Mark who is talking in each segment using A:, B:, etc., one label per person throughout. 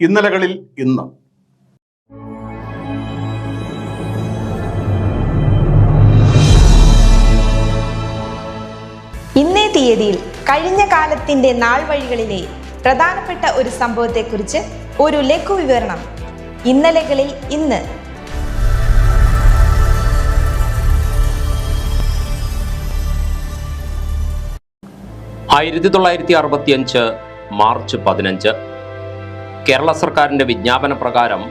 A: ഇന്നലകളിൽ ഇന്ന്.
B: ഇന്നേ തീയതിയിൽ കഴിഞ്ഞ കാലത്തിന്റെ നാൾ വഴികളിലെ പ്രധാനപ്പെട്ട ഒരു സംഭവത്തെക്കുറിച്ച് ഒരു ലഘു വിവരണം. ഇന്നലകളിൽ ഇന്ന്.
C: ആയിരത്തി തൊള്ളായിരത്തി അറുപത്തി അഞ്ച് മാർച്ച് പതിനഞ്ച്. കേരള സർക്കാരിന്റെ വിജ്ഞാപന പ്രകാരം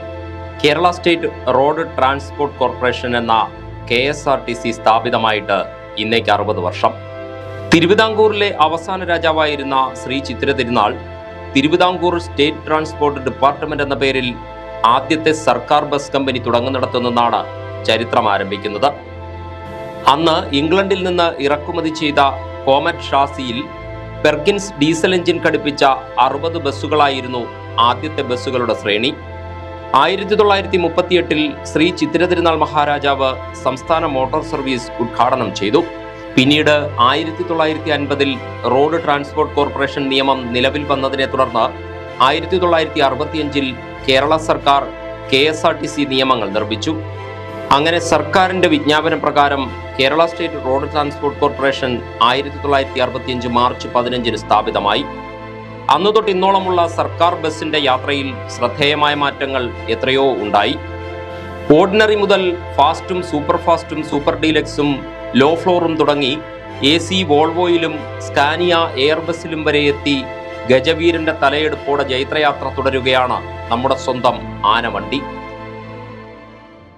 C: Kerala state road transport corporation എന്ന K S R T C സ്ഥാപിതമായിട്ട് ഇന്നേക്ക് അറുപത് വർഷം. തിരുവിതാംകൂറിലെ അവസാന രാജാവായിരുന്ന ശ്രീ ചിത്ര Thirunal Thiruvithamkoor state transport department എന്ന പേരിൽ ആദ്യത്തെ സർക്കാർ ബസ് കമ്പനി തുടങ്ങുന്നിടത്തു നിന്നാണ് ചരിത്രം ആരംഭിക്കുന്നത്. അന്ന് ഇംഗ്ലണ്ടിൽ നിന്ന് ഇറക്കുമതി ചെയ്ത കോമറ്റ് ഷാസിയിൽ പെർഗിൻസ് ഡീസൽ എഞ്ചിൻ ഘടിപ്പിച്ച അറുപത് ബസ്സുകളായിരുന്നു ആദ്യത്തെ ബസ്സുകളുടെ ശ്രേണി. ആയിരത്തി തൊള്ളായിരത്തി മുപ്പത്തിയെട്ടിൽ ശ്രീ ചിത്തിരതിരുനാൾ മഹാരാജാവ് സംസ്ഥാന മോട്ടോർ സർവീസ് ഉദ്ഘാടനം ചെയ്തു. പിന്നീട് ആയിരത്തി തൊള്ളായിരത്തി അൻപതിൽ റോഡ് ട്രാൻസ്പോർട്ട് കോർപ്പറേഷൻ നിയമം നിലവിൽ വന്നതിനെ തുടർന്ന് ആയിരത്തി തൊള്ളായിരത്തി അറുപത്തിയഞ്ചിൽ കേരള സർക്കാർ K S R T C നിയമങ്ങൾ നിർമ്മിച്ചു. അങ്ങനെ സർക്കാരിന്റെ വിജ്ഞാപനം പ്രകാരം Kerala state road transport corporation ആയിരത്തി തൊള്ളായിരത്തി അറുപത്തിയഞ്ച് മാർച്ച് പതിനഞ്ചിന് സ്ഥാപിതമായി. അന്നു തൊട്ട് ഇന്നോളമുള്ള സർക്കാർ ബസിന്റെ യാത്രയിൽ ശ്രദ്ധേയമായ മാറ്റങ്ങൾ എത്രയോ ഉണ്ടായി. ഓർഡിനറി മുതൽ ഫാസ്റ്റും സൂപ്പർ ഫാസ്റ്റും സൂപ്പർ ഡീലക്സും ലോ ഫ്ലോറും തുടങ്ങി എ സി വോൾവോയിലും സ്കാനിയ എയർ എയർബസിലും വരെ എത്തി ഗജവീരന്റെ തലയെടുപ്പോടെ ജൈത്രയാത്ര തുടരുകയാണ് നമ്മുടെ സ്വന്തം ആനവണ്ടി.